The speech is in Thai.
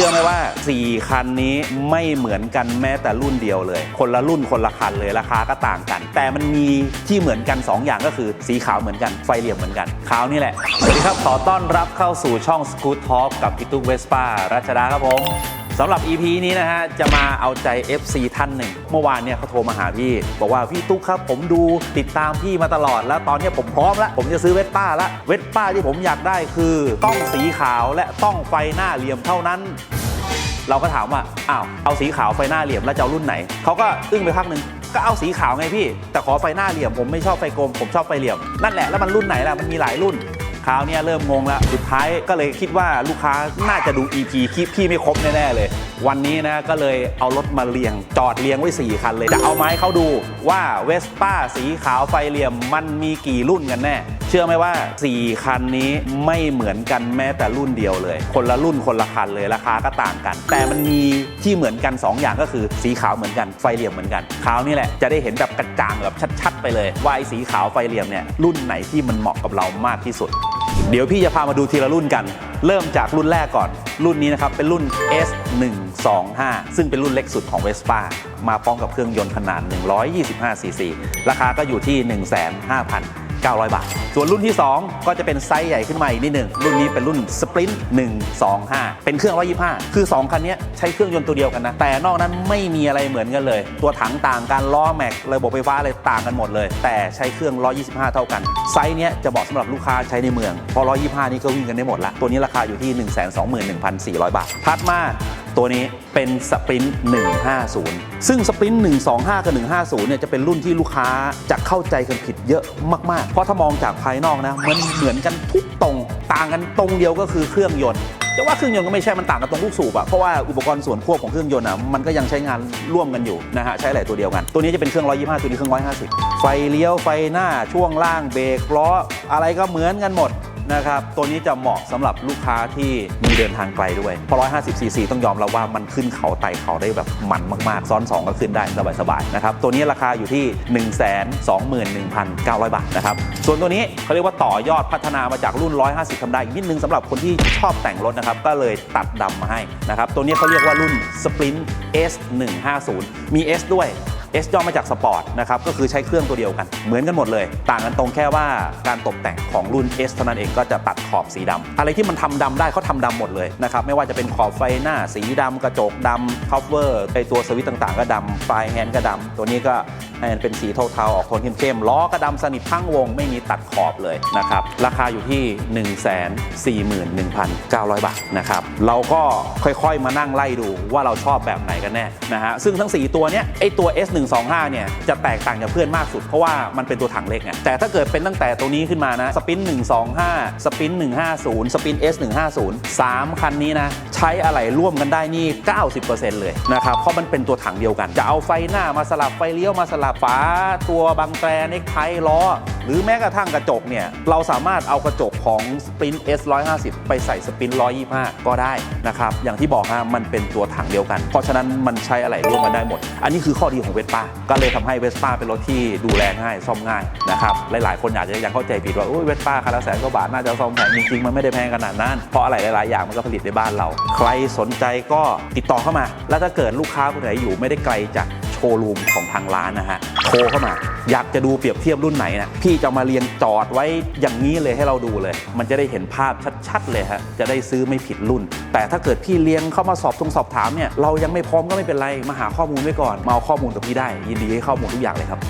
ชื่อไหมว่า 4 คันนี้ไม่เหมือนกันแม้แต่รุ่นเดียวเลย คนละรุ่นคนละคันเลยราคาก็ต่างกัน แต่มันมีที่เหมือนกัน 2 อย่างก็คือสีขาวเหมือนกันไฟเหลี่ยมเหมือนกันขาวนี่แหละสวัสดีครับขอต้อนรับเข้าสู่ช่อง Scoot Talk กับพี่ตุ๊กเวสป้ารัชดาครับผม สำหรับ EP นี้นะฮะ จะมาเอาใจ FC ท่านหนึ่ง เมื่อวานเนี่ยเขาโทรมาหาพี่ บอกว่าพี่ตุ๊กครับผมดูติดตามพี่มาตลอด แล้วตอนนี้ผมพร้อมแล้ว ผมจะซื้อเวสป้าละเวสป้าที่ผมอยากได้คือ ต้องสีขาวและต้องไฟหน้าเหลี่ยมเท่านั้น เราก็ถามว่าอ้าวเอาสีขาวไฟหน้าเหลี่ยมแล้วจะเอารุ่นไหนเขาก็อึ้งไปพักหนึ่งก็เอาสีขาวไงพี่ แต่ขอไฟหน้าเหลี่ยมผมไม่ชอบไฟกลมผมชอบไฟเหลี่ยมนั่นแหละแล้วมันรุ่นไหนล่ะมันมีหลายรุ่น ราวเนี้ยเริ่มงงแล้วสุดท้ายก็เลยคิดว่าลูกค้าน่าจะดู EP คลิปพี่ไม่ครบแน่ๆเลย วันนี้นะก็เลยเอารถมาเรียง จอดเรียงไว้ 4 คันเลย จะเอาไม้เขาดูว่าเวสป้าสีขาวไฟเหลี่ยมมันมีกี่รุ่นกันแน่ เชื่อไหมว่า 4 คันนี้ไม่เหมือนกันแม้แต่รุ่นเดียวเลย คนละรุ่นคนละคันเลยราคาก็ต่างกัน แต่มันมีที่เหมือนกัน 2 อย่างก็คือสีขาวเหมือนกันไฟเหลี่ยมเหมือนกันคราวนี้แหละจะได้เห็นแบบกระจ่างแบบชัดๆ ไปเลยว่าไอ้สีขาวไฟเหลี่ยมเนี่ยรุ่นไหนที่มันเหมาะกับเรามากที่สุด เดี๋ยวพี่จะพามาดูทีละรุ่นกัน เริ่มจากรุ่นแรกก่อน รุ่นนี้นะครับ เป็นรุ่น S125 ซึ่งเป็นรุ่นเล็กสุดของ Vespa มาพร้อมกับเครื่องยนต์ขนาด 125 cc ราคาก็อยู่ที่ 900 บาท ส่วนรุ่นที่ 2 ก็จะเป็นไซส์ใหญ่ขึ้นมาอีกนิดหนึ่งรุ่นนี้เป็นรุ่น Sprint 125 เป็นเครื่อง 125 คือ 2 คันนี้ใช้เครื่องยนต์ตัวเดียวกันนะ แต่นอกนั้นไม่มีอะไรเหมือนกันเลย ตัวถังต่างกันล้อแม็กระบบไฟฟ้าอะไรต่างกันหมดเลย แต่ใช้เครื่อง 125 เท่ากัน ไซส์เนี้ยจะเหมาะสำหรับลูกค้าใช้ในเมืองพราะ125 นี่ก็วิ่งกันได้หมดละตัวนี้ราคาอยู่ที่ 121,400 บาทถัดมา ตัวนี้เป็นสปรินต์150 ซึ่งสปรินต์125 กับ 150 เนี่ยจะเป็นรุ่นที่ลูกค้าจะเข้าใจกันผิดเยอะมาก ๆ เพราะถ้ามองจากภายนอกนะมันเหมือนกันทุกตรงต่างกันตรงเดียวก็คือเครื่องยนต์จะว่าเครื่องยนต์ก็ไม่ใช่ มันต่างกันตรงลูกสูบอะเพราะว่าอุปกรณ์ส่วนควบของเครื่องยนต์อะมันก็ยังใช้งานร่วมกันอยู่นะฮะ ใช้หลายตัวเดียวกัน ตัวนี้จะเป็นเครื่อง 125 ตัวนี้เครื่อง 150 ไฟเลี้ยว ไฟหน้า ช่วงล่าง เบรกล้อ อะไรก็เหมือนกันหมด นะครับ ตัวนี้จะเหมาะสำหรับลูกค้าที่มีเดินทางไกลด้วยเพราะ150ซีซีต้องยอมรับว่ามันขึ้นเขาไต่เขาได้แบบมันมากๆ ซ้อน 2 ก็ขึ้นได้สบายๆนะครับ ตัวนี้ราคาอยู่ที่ 121,900 บาทนะครับ ส่วนตัวนี้เขาเรียกว่าต่อยอดพัฒนามาจากรุ่น 150ธรรมดาอีกนิดนึงสำหรับคนที่ชอบแต่งรถนะครับ ก็เลยตัดดำมาให้นะครับ ตัวนี้เขาเรียกว่ารุ่น Sprint S150 มี S ด้วย S ย่อมาจากสปอร์ตนะครับก็คือใช้เครื่องตัวเดียวกัน เหมือนกันหมดเลย ต่างกันตรงแค่ว่าการตกแต่งของรุ่น S เท่านั้นเองก็จะตัดขอบสีดำอะไรที่มันทำดำได้เขาทำดำหมดเลยนะครับไม่ว่าจะเป็นขอบไฟหน้าสีดำกระจกดำคัฟเวอร์ไอตัวสวิตต่างๆ ก็ดำไฟแฮนด์ก็ดำตัวนี้ก็ให้มันเป็นสีเทาๆออกโทนเข้มๆล้อก็ดำสนิททั้งวงไม่มีตัดขอบเลยนะครับราคาอยู่ที่ 141,900 บาทนะครับเราก็ค่อยๆมานั่งไล่ดูว่าเราชอบแบบไหนกันแน่นะฮะซึ่งทั้ง 4 ตัวเนี้ยไอตัว125 เนี่ยจะแตกต่างจากเพื่อนมากสุด เพราะว่ามันเป็นตัวถังเล็กไงแต่ถ้าเกิดเป็นตั้งแต่ตัวนี้ขึ้นมานะสปิน125 สปิน 150 สปิน S150 3 คันนี้นะใช้อะไรร่วมกันได้นี่ 90%เลยนะครับเพราะมันเป็นตัวถังเดียวกัน จะเอาไฟหน้ามาสลับไฟเลี้ยวมาสลับฝาตัวบังแตรเน็กไทล้อ หรือแม้กระทั่งกระจกเนี่ย เราสามารถเอากระจกของ Sprint S 150ไปใส่ Sprint 125 ก็ได้นะครับ อย่างที่บอกฮะมันเป็นตัวถังเดียวกัน เพราะฉะนั้นมันใช้อะไรร่วมกันได้หมด อันนี้คือข้อดีของเวสป้าก็เลยทำให้เวสป้าเป็นรถที่ดูแลง่ายซ่อมง่ายนะครับ หลายๆ คนอาจจะยังเข้าใจผิดว่าเวสป้าคันละแสนกว่าบาทน่าจะซ่อมแพงจริงๆมันไม่ได้แพงขนาดนั้นเพราะอะไรหลายๆอย่างมันก็ผลิตในบ้านเรา ใครสนใจก็ติดต่อเข้ามา แล้วถ้าเกิดลูกค้าคนไหนอยู่ไม่ได้ไกลจากโชว์รูมของทางร้านนะฮะ โทรเข้ามา อยากจะดูเปรียบเทียบรุ่นไหนนะพี่จะมาเรียงจอดไว้อย่างนี้เลยให้เราดูเลย มันจะได้เห็นภาพชัดๆเลยฮะจะได้ซื้อไม่ผิดรุ่น แต่ถ้าเกิดพี่เลี้ยงเข้ามาสอบตรงสอบถามเนี่ยเรายังไม่พร้อมก็ไม่เป็นไรมาหาข้อมูลไว้ก่อนมาเอาข้อมูลกับพี่ได้ ยินดีให้ข้อมูลทุกอย่างเลยครับ